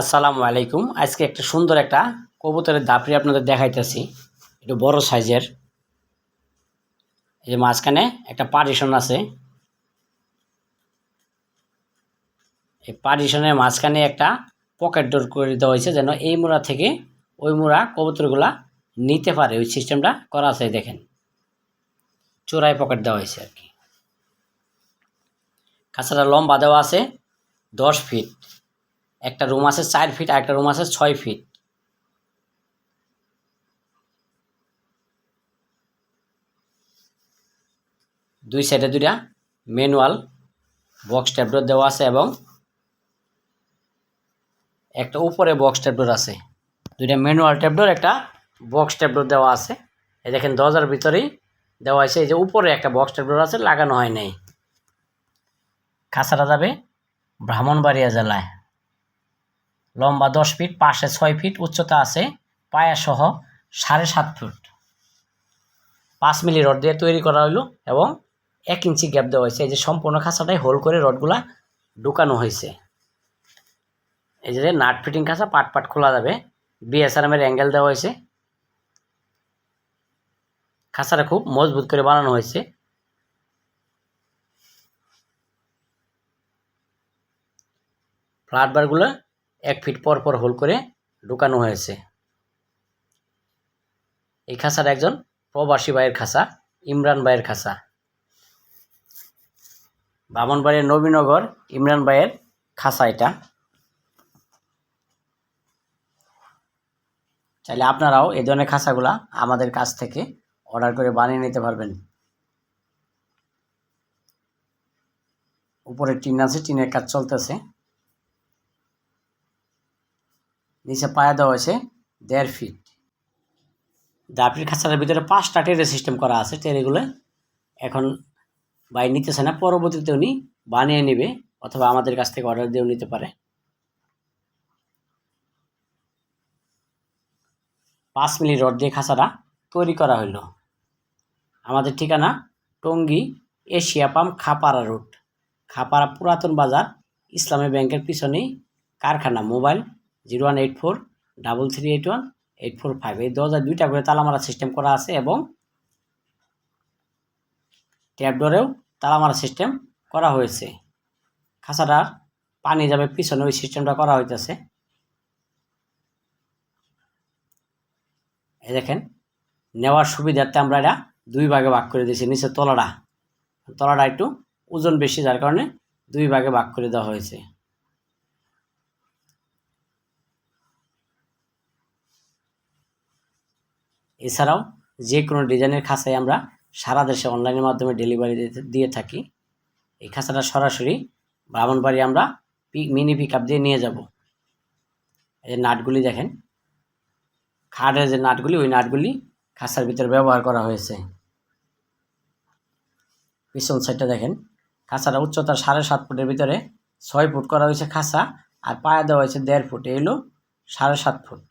আসসালামু আলাইকুম। আজকে একটা সুন্দর একটা কবুতরের দাপড়ি আপনাদের দেখাইতেছি। একটু বড় সাইজের। এই যে মাঝখানে একটা পার্টিশন আছে। এই পার্টিশনের মাঝখানে একটা পকেট ডোর করে দেওয়া হয়েছে যেন এই মোড়া থেকে ওই মোড়া কবুতরগুলা নিতে পারে। ওই সিস্টেমটা করা আছে, দেখেন। চোরাই পকেট দেওয়া হয়েছে আর কি। কাছাড়া লম্বা দেওয়া আছে, দশ ফিট। একটা রুম আছে চার ফিট আর একটা রুম আছে ছয় ফিট দুই সাইডে দুইটা ম্যানুয়াল বক্স ট্যাবলেট দেওয়া আছে এবং একটা উপরে বক্স ট্যাবলেট আছে। দুইটা ম্যানুয়াল ট্যাবলেট একটা বক্স ট্যাবলেট দেওয়া আছে। এই দেখেন দরজার ভিতরেই দেওয়া আছে, এই যে উপরে একটা বক্স ট্যাবলেট আছে, লাগানো হয় নাই। খাসাটা যাবে ব্রাহ্মণবাড়িয়া জেলায়। লম্বা দশ ফিট, পাশে ছয় ফিট, উচ্চতা আছে পায়াসহ সাড়ে সাত ফুট। পাঁচ মিলি রড দিয়ে তৈরি করা হলো এবং এক ইঞ্চি গ্যাপ দেওয়া হয়েছে। এই যে সম্পূর্ণ খাঁচাটাই হোল করে রডগুলা ঢুকানো হয়েছে। এই যে নাট ফিটিং খাঁচা, পাট পাট খোলা যাবে। বিএসআরএমের অ্যাঙ্গেল দেওয়া হয়েছে। খাঁচাটা খুব মজবুত করে বানানো হয়েছে। ফ্ল্যাট বারগুলো এক ফিট পর পর হোল করে ঢুকানো হয়েছে। এই খাঁচার একজন প্রবাসী ভাইয়ের খাঁচা ইমরান ভাইয়ের খাঁচা বামনবাড়ির নবীনগর ইমরান ভাইয়ের খাঁচা এটা। চাইলে আপনারাও এই ধরনের খাঁচাগুলা আমাদের কাছ থেকে অর্ডার করে বানিয়ে নিতে পারবেন। উপরে টিন আছে, টিনের কাজ চলতেছে। নিচে পায়া দেওয়া হয়েছে দেড় ফিট দাপড়ির খাঁচাটার ভিতরে পাঁচটা টেরে সিস্টেম করা আছে টেরেগুলো এখন বাই নিতেছে না, পরবর্তীতে উনি বানিয়ে নেবে অথবা আমাদের কাছ থেকে অর্ডার দিয়েও নিতে পারে। পাঁচ মিলি রড দিয়ে খাঁচাটা তৈরি করা হইল। আমাদের ঠিকানা Tongi Asia pump Khapara road. Khapara পুরাতন বাজার ইসলামী ব্যাংকের পিছনেই কারখানা mobile zero one eight four, double three eight one, eight four five. এই দরজায় দুইটা করে তালা মারা সিস্টেম করা আছে এবং ট্যাবডোরেও তালা মারা সিস্টেম করা হয়েছে। খাঁচাটার পানি যাবে পিছনে, ওই সিস্টেমটা করা হইতেছে। এই দেখেন, নেওয়ার সুবিধার্থে আমরা এটা দুই ভাগে ভাগ করে দিয়েছি, নিচে তলাটা। তলাটা একটু ওজন বেশি, যার কারণে দুই ভাগে ভাগ করে দেওয়া হয়েছে। এছাড়াও যে কোনো ডিজাইনের খাঁচাই আমরা সারা দেশে অনলাইনের মাধ্যমে ডেলিভারি দিয়ে থাকি। এই খাঁচাটা সরাসরি ব্রাহ্মণবাড়ি আমরা মিনি পিক আপ দিয়ে নিয়ে যাব। এই নাটগুলি দেখেন, খাটের যে নাটগুলি, ওই নাটগুলি খাঁচার ভিতরে ব্যবহার করা হয়েছে। পিছন সাইডটা দেখেন, খাঁচাটা উচ্চতা সাড়ে সাত ফুটের ভিতরে ছয় ফুট করা হয়েছে খাঁচা, আর পায়ে দেওয়া হয়েছে দেড় ফুট। এগুলো সাড়ে সাত ফুট।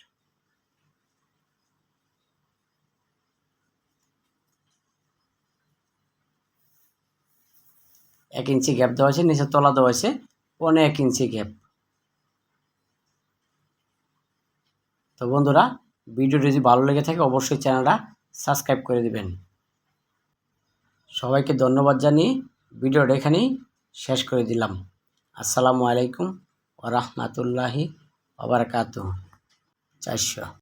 এক ইঞ্চি গ্যাপ দেওয়া হয়েছে নিচে তলা দেওয়া হয়েছে, পনে এক ইঞ্চি গ্যাপ তো বন্ধুরা, ভিডিওটি যদি ভালো লেগে থাকে, অবশ্যই চ্যানেলটা সাবস্ক্রাইব করে দিবেন। সবাইকে ধন্যবাদ জানিয়ে ভিডিওটা এখানেই শেষ করে দিলাম। আসসালামু আলাইকুম ও রহমতুল্লাহি আবরকাত চারশো।